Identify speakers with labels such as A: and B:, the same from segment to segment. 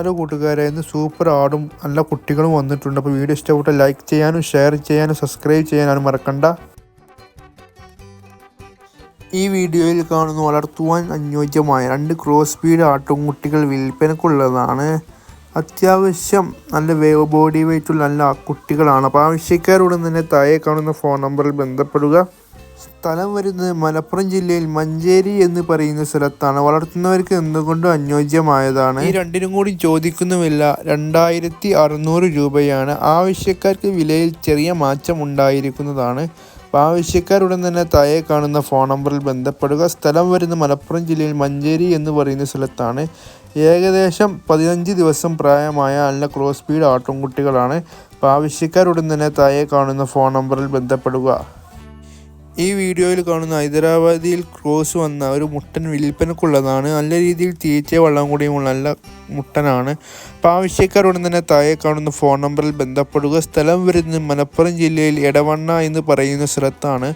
A: Hello കൂട്ടുകാരെ ഇന്ന് super ആടും നല്ല കുട്ടികളും വന്നിട്ടുണ്ട്. അപ്പോൾ വീഡിയോ ഇഷ്ടപ്പെട്ട ലൈക്ക് ചെയ്യാനും ഷെയർ ചെയ്യാനും സബ്സ്ക്രൈബ് ചെയ്യാനും മറക്കണ്ട. ഈ വീഡിയോയിൽ കാണുന്ന വളർത്തുവാൻ അനുയോജ്യമായ രണ്ട് ക്രോസ് ബീഡ് ആട്ടുംകുട്ടികൾ വിൽപ്പനക്കുള്ളതാണ്. അത്യാവശ്യം നല്ല വേവ് ബോഡി വെയിറ്റുള്ള നല്ല കുട്ടികളാണ്. അപ്പോൾ ആവശ്യക്കാരോട് തന്നെ താഴെ കാണുന്ന ഫോൺ നമ്പറിൽ ബന്ധപ്പെടുക. സ്ഥലം വരുന്നത് മലപ്പുറം ജില്ലയിൽ മഞ്ചേരി എന്ന് പറയുന്ന സ്ഥലത്താണ്. വളർത്തുന്നവർക്ക് എന്തുകൊണ്ടും അനുയോജ്യമായതാണ്. ഈ രണ്ടിനും കൂടി ചോദിക്കുന്നുമില്ല. രണ്ടായിരത്തി അറുന്നൂറ് രൂപയാണ് ആവശ്യക്കാർക്ക് വിലയിൽ ചെറിയ മാറ്റം ഉണ്ടായിരിക്കുന്നതാണ്. ആവശ്യക്കാരുടൻ തന്നെ താഴെ കാണുന്ന ഫോൺ നമ്പറിൽ ബന്ധപ്പെടുക. സ്ഥലം വരുന്ന മലപ്പുറം ജില്ലയിൽ മഞ്ചേരി എന്ന് പറയുന്ന സ്ഥലത്താണ്. ഏകദേശം പതിനഞ്ച് ദിവസം പ്രായമായ നല്ല ക്രോസ് സ്പീഡ് ആട്ടുംകുട്ടികളാണ്. കുട്ടികളാണ് ആവശ്യക്കാരുടൻ തന്നെ താഴെ കാണുന്ന ഫോൺ നമ്പറിൽ ബന്ധപ്പെടുക. ഈ വീഡിയോയിൽ കാണുന്ന ഹൈദരാബാദിൽ ക്രോസ് വന്ന ഒരു മുട്ടൻ വിൽപ്പനക്കുള്ളതാണ്. നല്ല രീതിയിൽ തീറ്റ വെള്ളം കൂടിയുമുള്ള നല്ല മുട്ടനാണ്. അപ്പോൾ ആവശ്യക്കാരുടൻ തന്നെ താഴെ കാണുന്ന ഫോൺ നമ്പറിൽ ബന്ധപ്പെടുക സ്ഥലം വരുന്നത് മലപ്പുറം ജില്ലയിൽ എടവണ്ണ എന്ന് പറയുന്ന സ്ഥലത്താണ്.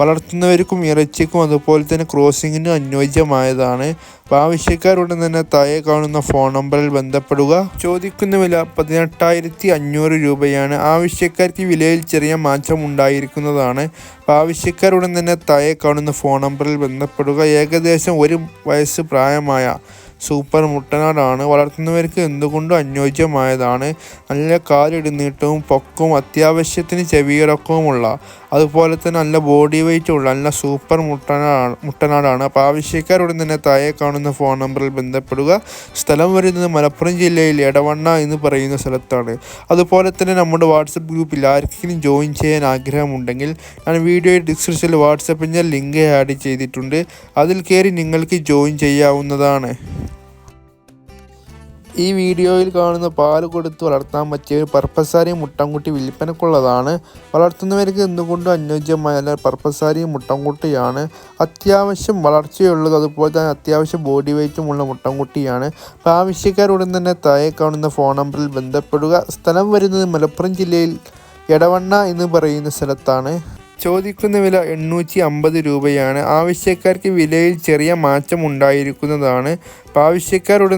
A: വളർത്തുന്നവർക്കും ഇറച്ചിക്കും അതുപോലെ തന്നെ ക്രോസിങ്ങിനും അനുയോജ്യമായതാണ്. അപ്പോൾ ആവശ്യക്കാരുടൻ തന്നെ താഴെ കാണുന്ന ഫോൺ നമ്പറിൽ ബന്ധപ്പെടുക. ചോദിക്കുന്ന വില പതിനെട്ടായിരത്തി അഞ്ഞൂറ് രൂപയാണ്. ആവശ്യക്കാർക്ക് വിലയിൽ ചെറിയ മാറ്റം ഉണ്ടായിരിക്കുന്നതാണ്. അപ്പോൾ ആവശ്യക്കാരുടൻ തന്നെ താഴെ കാണുന്ന ഫോൺ നമ്പറിൽ ബന്ധപ്പെടുക. ഏകദേശം ഒരു വയസ്സ് പ്രായമായ സൂപ്പർ മുട്ടനാടാണ്. വളർത്തുന്നവർക്ക് എന്തുകൊണ്ടും അനുയോജ്യമായതാണ്. നല്ല കാലിടുന്നീട്ടവും പൊക്കവും അത്യാവശ്യത്തിന് ചെവിയിറക്കവുമുള്ള അതുപോലെ തന്നെ നല്ല ബോഡി വെയിറ്റ് ഉള്ള നല്ല സൂപ്പർ മുട്ടനാടാണ് മുട്ടനാടാണ്. അപ്പോൾ ആവശ്യക്കാരുടൻ തന്നെ താഴെ കാണുന്ന ഫോൺ നമ്പറിൽ ബന്ധപ്പെടുക. സ്ഥലം വരുന്നത് മലപ്പുറം ജില്ലയിൽ എടവണ്ണ എന്ന് പറയുന്ന സ്ഥലത്താണ്. അതുപോലെ തന്നെ നമ്മുടെ വാട്സപ്പ് ഗ്രൂപ്പിൽ ആർക്കെങ്കിലും ജോയിൻ ചെയ്യാൻ ആഗ്രഹമുണ്ടെങ്കിൽ ഞാൻ വീഡിയോ ഡിസ്ക്രിപ്ഷനിൽ വാട്സപ്പിന്റെ ലിങ്ക് ആഡ് ചെയ്തിട്ടുണ്ട്. അതിൽ കയറി നിങ്ങൾക്ക് ജോയിൻ ചെയ്യാവുന്നതാണ്. ഈ വീഡിയോയിൽ കാണുന്ന പാൽ കൊടുത്ത് വളർത്താൻ പറ്റിയ ഒരു പർപ്പസാരി മുട്ടൻകുട്ടി വിൽപ്പനക്കുള്ളതാണ്. വളർത്തുന്നവർക്ക് എന്തുകൊണ്ടും അനുയോജ്യമായ നല്ല പർപ്പസാരി മുട്ടൻകുട്ടിയാണ്. അത്യാവശ്യം വളർച്ചയുള്ളത് അതുപോലെ തന്നെ അത്യാവശ്യം ബോഡി വെയ്റ്റുമുള്ള മുട്ടൻകുട്ടിയാണ്. ആവശ്യക്കാരുടൻ തന്നെ താഴെ കാണുന്ന ഫോൺ നമ്പറിൽ ബന്ധപ്പെടുക. സ്ഥലം വരുന്നത് മലപ്പുറം ജില്ലയിൽ എടവണ്ണ എന്ന് പറയുന്ന സ്ഥലത്താണ്. ചോദിക്കുന്ന വില എണ്ണൂറ്റി അമ്പത് രൂപയാണ്. ആവശ്യക്കാർക്ക് വിലയിൽ ചെറിയ മാറ്റം ഉണ്ടായിരിക്കുന്നതാണ്. അപ്പോൾ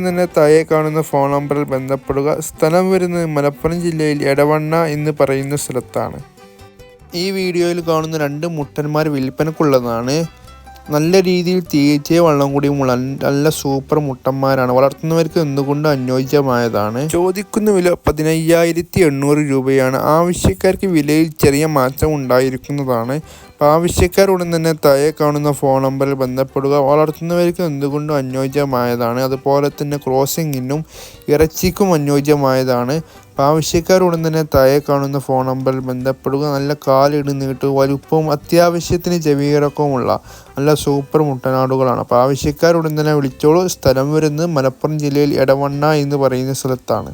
A: തന്നെ താഴെ കാണുന്ന ഫോൺ നമ്പറിൽ ബന്ധപ്പെടുക. സ്ഥലം വരുന്നത് മലപ്പുറം ജില്ലയിൽ എടവണ്ണ എന്ന് പറയുന്ന സ്ഥലത്താണ്. ഈ വീഡിയോയിൽ കാണുന്ന രണ്ട് മുട്ടന്മാർ വിൽപ്പനക്കുള്ളതാണ് നല്ല രീതിയിൽ തീറ്റയെ വെള്ളം കൂടിയുമുള്ള നല്ല സൂപ്പർ മുട്ടന്മാരാണ്. വളർത്തുന്നവർക്ക് എന്തുകൊണ്ട് അനുയോജ്യമായതാണ്? ചോദിക്കുന്ന വില പതിനയ്യായിരത്തി എണ്ണൂറ് രൂപയാണ്. ആവശ്യക്കാർക്ക് വിലയിൽ ചെറിയ മാറ്റം ഉണ്ടായിരിക്കുന്നതാണ്. അപ്പോൾ ആവശ്യക്കാരുടൻ തന്നെ താഴെ കാണുന്ന ഫോൺ നമ്പറിൽ ബന്ധപ്പെടുക. വളർത്തുന്നവർക്ക് എന്തുകൊണ്ടും അനുയോജ്യമായതാണ്? അതുപോലെ തന്നെ ക്രോസിങ്ങിനും ഇറച്ചിക്കും അനുയോജ്യമായതാണ്. അപ്പോൾ ആവശ്യക്കാരുടൻ തന്നെ താഴെ കാണുന്ന ഫോൺ നമ്പറിൽ ബന്ധപ്പെടുക നല്ല കാലിട് നീട്ട് വലുപ്പവും അത്യാവശ്യത്തിന് ചെവിയിറക്കവുമുള്ള നല്ല സൂപ്പർ മുട്ടനാടുകളാണ്. അപ്പോൾ ആവശ്യക്കാരുടൻ തന്നെ വിളിച്ചോളൂ. സ്ഥലം വരുന്നത് മലപ്പുറം ജില്ലയിൽ എടവണ്ണ എന്ന് പറയുന്ന സ്ഥലത്താണ്.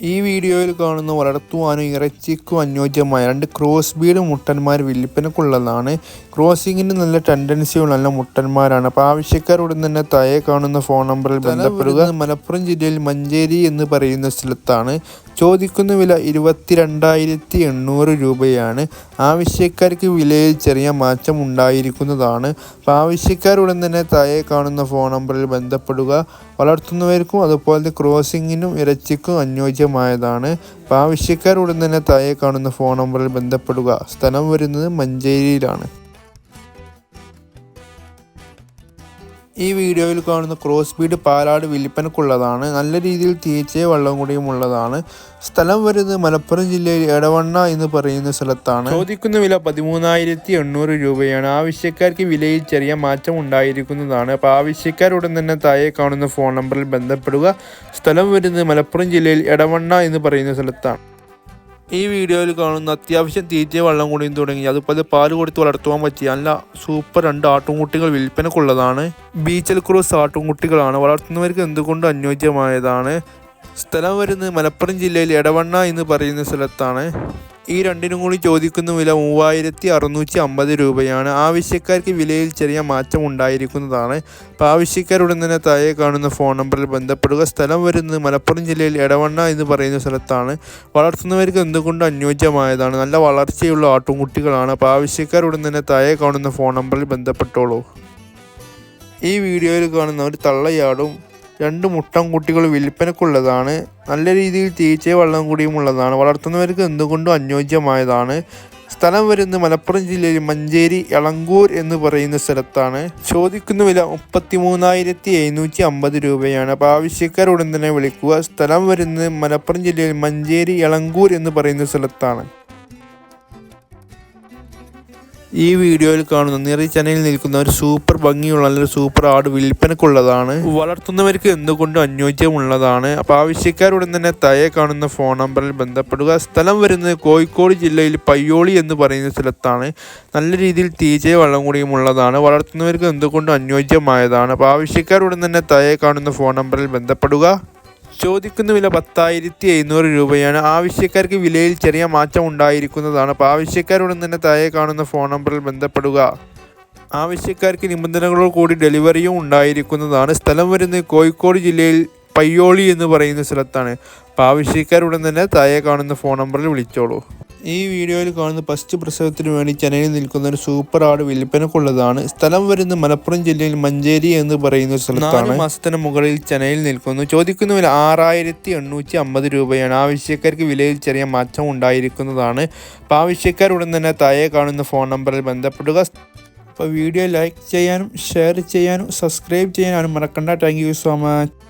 A: ഈ വീഡിയോയിൽ കാണുന്ന വളർത്തുവാനും ഇറച്ചിക്കും അനുയോജ്യമായ രണ്ട് ക്രോസ് ബീഡ് മുട്ടന്മാർ വില്പനക്കുള്ളതാണ് ക്രോസിങ്ങിന് നല്ല ടെൻഡൻസിയുള്ള നല്ല മുട്ടന്മാരാണ്. അപ്പോൾ ആവശ്യക്കാരുടൻ തന്നെ താഴെ കാണുന്ന ഫോൺ നമ്പറിൽ ബന്ധപ്പെടുക. മലപ്പുറം ജില്ലയിൽ മഞ്ചേരി എന്ന് പറയുന്ന സ്ഥലത്താണ് ചോദിക്കുന്ന വില ഇരുപത്തിരണ്ടായിരത്തി എണ്ണൂറ് രൂപയാണ്. ആവശ്യക്കാർക്ക് വിലയിൽ ചെറിയ മാറ്റം ഉണ്ടായിരിക്കുന്നതാണ്. അപ്പോൾ ആവശ്യക്കാരുടൻ തന്നെ താഴെ കാണുന്ന ഫോൺ നമ്പറിൽ ബന്ധപ്പെടുക. വളർത്തുന്നവർക്കും അതുപോലെ ക്രോസിങ്ങിനും ഇറച്ചിക്കും അനുയോജ്യമായതാണ്. അപ്പോൾ ആവശ്യക്കാരുടൻ തന്നെ താഴെ കാണുന്ന ഫോൺ നമ്പറിൽ ബന്ധപ്പെടുക. സ്ഥലം വരുന്നത് മഞ്ചേരിയിലാണ്. ഈ വീഡിയോയിൽ കാണുന്ന ക്രോസ് ബീഡ് പാലാട് വില്പനക്കുള്ളതാണ് നല്ല രീതിയിൽ തീറ്റയെ വള്ളം കൂടിയും ഉള്ളതാണ്. സ്ഥലം വരുന്നത് മലപ്പുറം ജില്ലയിൽ എടവണ്ണ എന്ന് പറയുന്ന സ്ഥലത്താണ്. ചോദിക്കുന്ന വില പതിമൂന്നായിരത്തി എണ്ണൂറ് രൂപയാണ്. ആവശ്യക്കാർക്ക് വിലയിൽ ചെറിയ മാറ്റം ഉണ്ടായിരിക്കുന്നതാണ്. അപ്പോൾ ആവശ്യക്കാരുടൻ തന്നെ താഴെ കാണുന്ന ഫോൺ നമ്പറിൽ ബന്ധപ്പെടുക. സ്ഥലം വരുന്നത് മലപ്പുറം ജില്ലയിൽ എടവണ്ണ എന്ന് പറയുന്ന സ്ഥലത്താണ്. ഈ വീഡിയോയിൽ കാണുന്ന അത്യാവശ്യം തീറ്റ വെള്ളം കൂടിയും തുടങ്ങി. അതുപോലെ പാൽ കൊടുത്ത് വളർത്തുവാൻ പറ്റിയ നല്ല സൂപ്പർ രണ്ട് ആട്ടുംകുട്ടികൾ വിൽപ്പനക്കുള്ളതാണ്. ബീച്ചൽ ക്രൂസ് ആട്ടുംകുട്ടികളാണ്. വളർത്തുന്നവർക്ക് എന്തുകൊണ്ട് അനുയോജ്യമായതാണ്. സ്ഥലം വരുന്നത് മലപ്പുറം ജില്ലയിൽ എടവണ്ണ എന്ന് പറയുന്ന സ്ഥലത്താണ്. ഈ രണ്ടിനും കൂടി ചോദിക്കുന്ന വില മൂവായിരത്തി അറുന്നൂറ്റി അമ്പത് രൂപയാണ്. ആവശ്യക്കാർക്ക് വിലയിൽ ചെറിയ മാറ്റം ഉണ്ടായിരിക്കുന്നതാണ്. അപ്പോൾ ആവശ്യക്കാരുടൻ തന്നെ താഴെ കാണുന്ന ഫോൺ നമ്പറിൽ ബന്ധപ്പെടുക. സ്ഥലം വരുന്നത് മലപ്പുറം ജില്ലയിൽ എടവണ്ണ എന്ന് പറയുന്ന സ്ഥലത്താണ്. വളർത്തുന്നവർക്ക് എന്തുകൊണ്ട് അനുയോജ്യമായതാണ്? നല്ല വളർച്ചയുള്ള ആട്ടുംകുട്ടികളാണ്. അപ്പോൾ ആവശ്യക്കാരുടൻ തന്നെ താഴെ കാണുന്ന ഫോൺ നമ്പറിൽ ബന്ധപ്പെട്ടോളൂ. ഈ വീഡിയോയിൽ കാണുന്ന ഒരു തള്ളയാടും രണ്ട് മുട്ടം കുട്ടികൾ വിൽപ്പനക്കുള്ളതാണ്. നല്ല രീതിയിൽ തീറ്റയും വെള്ളം കൂടിയും ഉള്ളതാണ് വളർത്തുന്നവർക്ക് എന്തുകൊണ്ടും അനുയോജ്യമായതാണ്. സ്ഥലം വരുന്നത് മലപ്പുറം ജില്ലയിൽ മഞ്ചേരി എളങ്കൂർ എന്ന് പറയുന്ന സ്ഥലത്താണ്. ചോദിക്കുന്ന വില മുപ്പത്തി മൂന്നായിരത്തി എഴുന്നൂറ്റി അമ്പത് രൂപയാണ്. അപ്പോൾ ആവശ്യക്കാർ ഉടൻ തന്നെ വിളിക്കുക. സ്ഥലം വരുന്നത് മലപ്പുറം ജില്ലയിൽ മഞ്ചേരി എളങ്കൂർ എന്ന് പറയുന്ന സ്ഥലത്താണ്. ഈ വീഡിയോയിൽ കാണുന്ന നിറയെ ചനയിൽ നിൽക്കുന്ന ഒരു സൂപ്പർ ഭംഗിയുള്ള നല്ലൊരു സൂപ്പർ ആട് വിൽപ്പനക്കുള്ളതാണ്. വളർത്തുന്നവർക്ക് എന്തുകൊണ്ടും അനുയോജ്യമുള്ളതാണ്. അപ്പോൾ ആവശ്യക്കാരുടൻ തന്നെ തയെ കാണുന്ന ഫോൺ നമ്പറിൽ ബന്ധപ്പെടുക. സ്ഥലം വരുന്നത് കോഴിക്കോട് ജില്ലയിൽ പയ്യോളി എന്ന് പറയുന്ന സ്ഥലത്താണ്. നല്ല രീതിയിൽ തീറ്റയും വള്ളം കൂടിയും ഉള്ളതാണ്. വളർത്തുന്നവർക്ക് എന്തുകൊണ്ടും അനുയോജ്യമായതാണ്. അപ്പോൾ ആവശ്യക്കാരുടൻ തന്നെ തയെ കാണുന്ന ഫോൺ നമ്പറിൽ ബന്ധപ്പെടുക. ചോദിക്കുന്ന വില പത്തായിരത്തി എഴുന്നൂറ് രൂപയാണ്. ആവശ്യക്കാർക്ക് വിലയിൽ ചെറിയ മാറ്റം ഉണ്ടായിരിക്കുന്നതാണ്. അപ്പോൾ ആവശ്യക്കാരോട് തന്നെ താഴെ കാണുന്ന ഫോൺ നമ്പറിൽ ബന്ധപ്പെടുക. ആവശ്യക്കാർക്ക് നിബന്ധനകളോട് കൂടി ഡെലിവറിയും ഉണ്ടായിരിക്കുന്നതാണ്. സ്ഥലം വരുന്നത് കോഴിക്കോട് ജില്ലയിൽ പയ്യോളി എന്ന് പറയുന്ന സ്ഥലത്താണ്. അപ്പോൾ ആവശ്യക്കാരുടൻ തന്നെ താഴെ കാണുന്ന ഫോൺ നമ്പറിൽ വിളിച്ചോളൂ. ഈ വീഡിയോയിൽ കാണുന്ന ഫസ്റ്റ് പ്രസവത്തിന് വേണ്ടി ചെന്നൈയിൽ നിൽക്കുന്ന ഒരു സൂപ്പർ ആട് വിൽപ്പനക്കുള്ളതാണ്. സ്ഥലം വരുന്നത് മലപ്പുറം ജില്ലയിൽ മഞ്ചേരി എന്ന് പറയുന്ന സ്ഥലത്താണ്. മാസത്തിന് മുകളിൽ ചെന്നൈയിൽ നിൽക്കുന്നു. ചോദിക്കുന്ന വില ആറായിരത്തി എണ്ണൂറ്റി അമ്പത് രൂപയാണ്. ആവശ്യക്കാർക്ക് വിലയിൽ ചെറിയ മാറ്റം ഉണ്ടായിരിക്കുന്നതാണ്. അപ്പോൾ ആവശ്യക്കാർ ഉടൻ തന്നെ താഴെ കാണുന്ന ഫോൺ നമ്പറിൽ ബന്ധപ്പെടുക. അപ്പോൾ വീഡിയോ ലൈക്ക് ചെയ്യാനും ഷെയർ ചെയ്യാനും സബ്സ്ക്രൈബ് ചെയ്യാനും മറക്കണ്ട. Thank you so much.